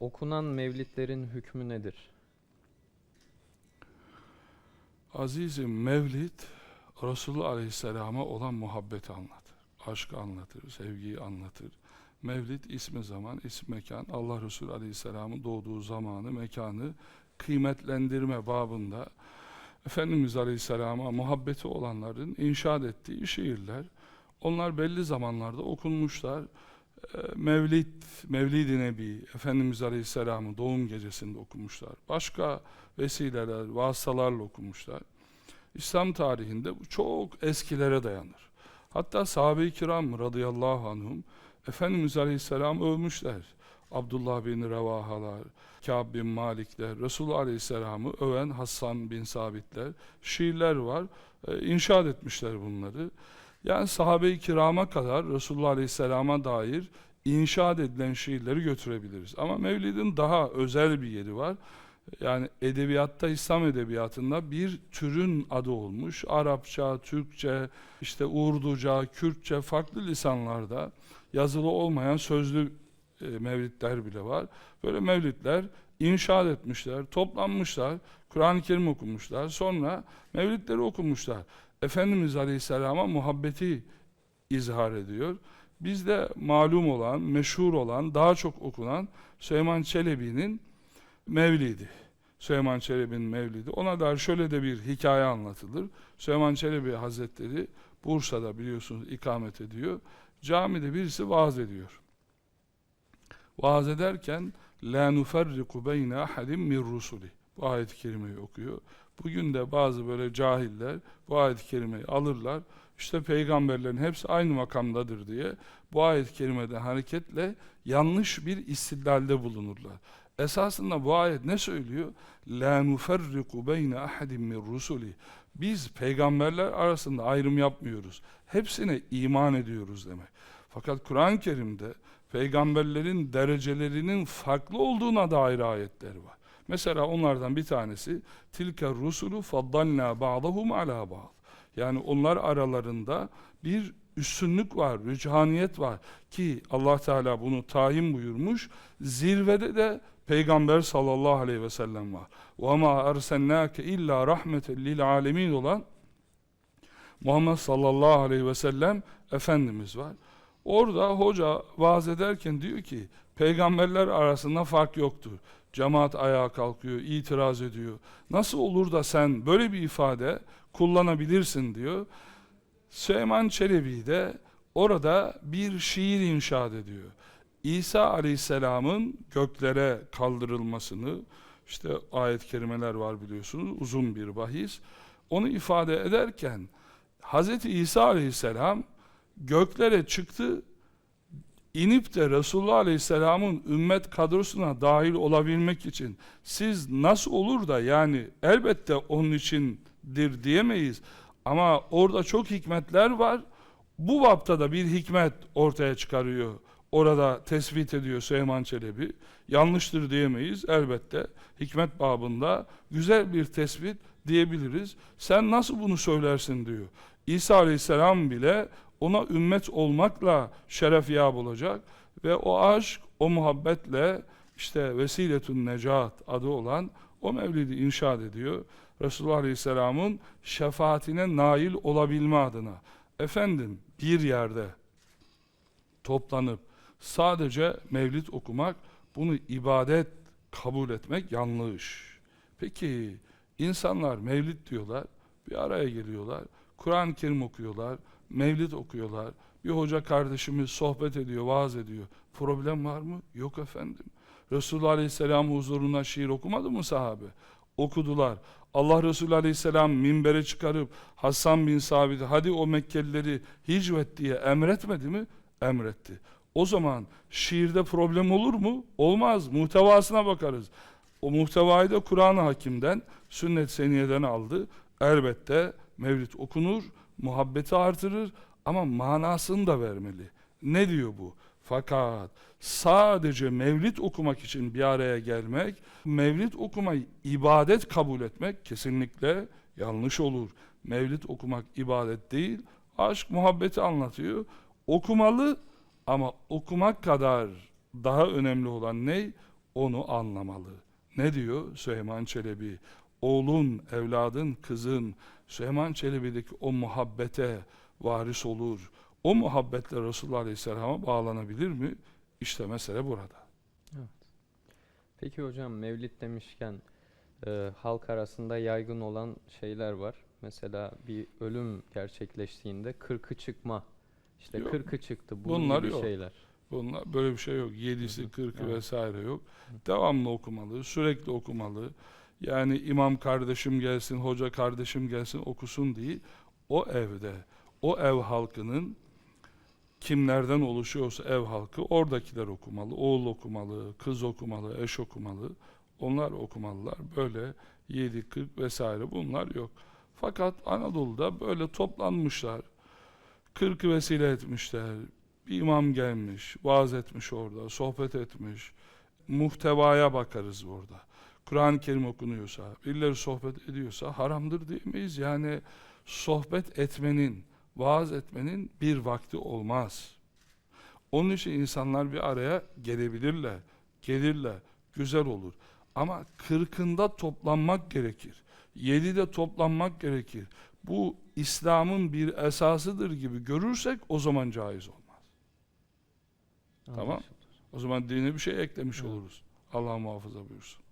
Okunan mevlitlerin hükmü nedir? Azizim Mevlid Resulullah Aleyhisselam'a olan muhabbeti anlatır. Aşkı anlatır, sevgiyi anlatır. Mevlid ismi zaman, ismi mekan. Allah Resulü Aleyhisselam'ın doğduğu zamanı, mekanı kıymetlendirme babında Efendimiz Aleyhisselam'a muhabbeti olanların inşaat ettiği şiirler. Onlar belli zamanlarda okunmuşlar. Mevlid, Mevlid-i Nebi, Efendimiz Aleyhisselam'ın doğum gecesinde okumuşlar. Başka vesileler, vasıtalarla okumuşlar. İslam tarihinde bu çok eskilere dayanır. Hatta sahabe-i kiram radıyallahu anhum Efendimiz Aleyhisselam övmüşler. Abdullah bin Revahalar, Kâb bin Malikler, Resulullah Aleyhisselam'ı öven Hassan bin Sabitler, şiirler var. E, inşaat etmişler bunları. Yani sahabe-i kirama kadar Resulullah Aleyhisselam'a dair inşaat edilen şiirleri götürebiliriz. Ama Mevlid'in daha özel bir yeri var. Yani edebiyatta, İslam edebiyatında bir türün adı olmuş. Arapça, Türkçe, işte Urduca, Kürtçe farklı lisanlarda yazılı olmayan sözlü e, mevlidler bile var. Böyle mevlidler inşaat etmişler, toplanmışlar, Kur'an-ı Kerim okumuşlar. Sonra mevlidleri okumuşlar. Efendimiz Aleyhisselam'a muhabbeti izhar ediyor. Bizde malum olan, meşhur olan, daha çok okunan Süleyman Çelebi'nin Mevlidi. Süleyman Çelebi'nin Mevlidi. Ona dair şöyle de bir hikaye anlatılır. Süleyman Çelebi Hazretleri Bursa'da biliyorsunuz ikamet ediyor. Camide birisi vaaz ediyor. Vaaz ederken la nuferriku beyne ahadim min rusuli. Bu ayet-i kerimeyi okuyor. Bugün de bazı böyle cahiller bu ayet-i kerimeyi alırlar. İşte peygamberlerin hepsi aynı makamdadır diye bu ayet-i kerimeden hareketle yanlış bir istidlalde bulunurlar. Esasında bu ayet ne söylüyor? La nuferriku beyne ahadim min rusuli. Biz peygamberler arasında ayrım yapmıyoruz. Hepsine iman ediyoruz demek. Fakat Kur'an-ı Kerim'de peygamberlerin derecelerinin farklı olduğuna dair ayetler var. Mesela onlardan bir tanesi tilke rusulu faddalna ba'dahum ala ba'd. Yani onlar aralarında bir üstünlük var, rüchaniyet var ki Allah Teala bunu tayin buyurmuş. Zirvede de Peygamber sallallahu aleyhi ve sellem var. Ve ma ersennake illa rahmeten lil alemin olan Muhammed sallallahu aleyhi ve sellem Efendimiz var. Orada hoca vaaz ederken diyor ki peygamberler arasında fark yoktur. Cemaat ayağa kalkıyor, itiraz ediyor. Nasıl olur da sen böyle bir ifade kullanabilirsin diyor. Süleyman Çelebi de orada bir şiir inşaat ediyor. İsa Aleyhisselam'ın göklere kaldırılmasını, işte ayet-i kerimeler var biliyorsunuz, uzun bir bahis. Onu ifade ederken Hz. İsa Aleyhisselam göklere çıktı, inip de Resulullah Aleyhisselam'ın ümmet kadrosuna dahil olabilmek için siz nasıl olur da yani elbette onun içindir diyemeyiz. Ama orada çok hikmetler var. Bu bapta da bir hikmet ortaya çıkarıyor. Orada tespit ediyor Süleyman Çelebi. Yanlıştır diyemeyiz elbette. Hikmet babında güzel bir tespit diyebiliriz. Sen nasıl bunu söylersin diyor. İsa Aleyhisselam bile ona ümmet olmakla şeref yap olacak ve o aşk, o muhabbetle işte vesiletun necat adı olan o mevlidi inşaat ediyor. Resulullah Aleyhisselam'ın şefaatine nail olabilme adına. Efendim bir yerde toplanıp sadece mevlid okumak, bunu ibadet kabul etmek yanlış. Peki insanlar mevlid diyorlar, bir araya geliyorlar, Kur'an-ı Kerim okuyorlar, mevlid okuyorlar, bir hoca kardeşimiz sohbet ediyor, vaaz ediyor. Problem var mı? Yok efendim. Resulullah Aleyhisselam huzuruna şiir okumadı mı sahabe? Okudular. Allah Resulü Aleyhisselam minbere çıkarıp Hasan bin Sabit hadi o Mekkelileri hicvet diye emretmedi mi? Emretti. O zaman şiirde problem olur mu? Olmaz. Muhtevasına bakarız. O muhtevayı da Kur'an-ı Hakim'den, sünnet seniyeden aldı. Elbette mevlid okunur, muhabbeti artırır ama manasını da vermeli. Ne diyor bu? Fakat sadece mevlid okumak için bir araya gelmek, mevlid okumayı ibadet kabul etmek kesinlikle yanlış olur. Mevlid okumak ibadet değil, aşk muhabbeti anlatıyor. Okumalı ama okumak kadar daha önemli olan ne? onu anlamalı. Ne diyor Süleyman Çelebi? Oğlun, evladın, kızın Süleyman Çelebi'deki o muhabbete varis olur. O muhabbetle Resulullah Aleyhisselam'a bağlanabilir mi? İşte mesele burada. Peki hocam mevlid demişken e, halk arasında yaygın olan şeyler var. Mesela bir ölüm gerçekleştiğinde kırkı çıkma. İşte Yok. kırkı çıktı. Bunun Bunlar gibi yok. şeyler. Bunlar böyle bir şey yok. Yedisi, kırkı Evet. vesaire yok. Devamlı okumalı, sürekli okumalı. Yani imam kardeşim gelsin, hoca kardeşim gelsin okusun değil. O evde, o ev halkının kimlerden oluşuyorsa ev halkı oradakiler okumalı. Oğul okumalı, kız okumalı, eş okumalı. Onlar okumalılar. Böyle 7, 40 vesaire bunlar yok. Fakat Anadolu'da böyle toplanmışlar. Kırkı vesile etmişler. Bir imam gelmiş, vaaz etmiş orada, sohbet etmiş. Muhtevaya bakarız burada. Kur'an-ı Kerim okunuyorsa, birileri sohbet ediyorsa haramdır diyemeyiz. Yani sohbet etmenin, vaaz etmenin bir vakti olmaz. Onun için insanlar bir araya gelebilirler, gelirler, güzel olur. Ama kırkında toplanmak gerekir. Yedide toplanmak gerekir. Bu İslam'ın bir esasıdır gibi görürsek o zaman caiz olmaz. Tamam. Anlaşıldı. O zaman dine bir şey eklemiş Evet. oluruz. Allah muhafaza buyursun.